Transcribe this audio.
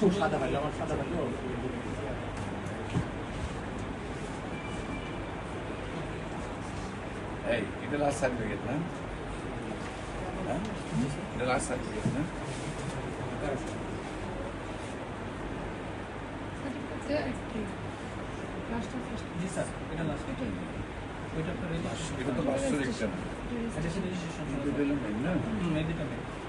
Çok sade belli ama sade belli olur. Hey, you the last time you get them? Huh? The last time you get them? Yes, sir. It is last time. Wait up for registration. It is the last registration. Registration. You did it, no? Hmm, I did it.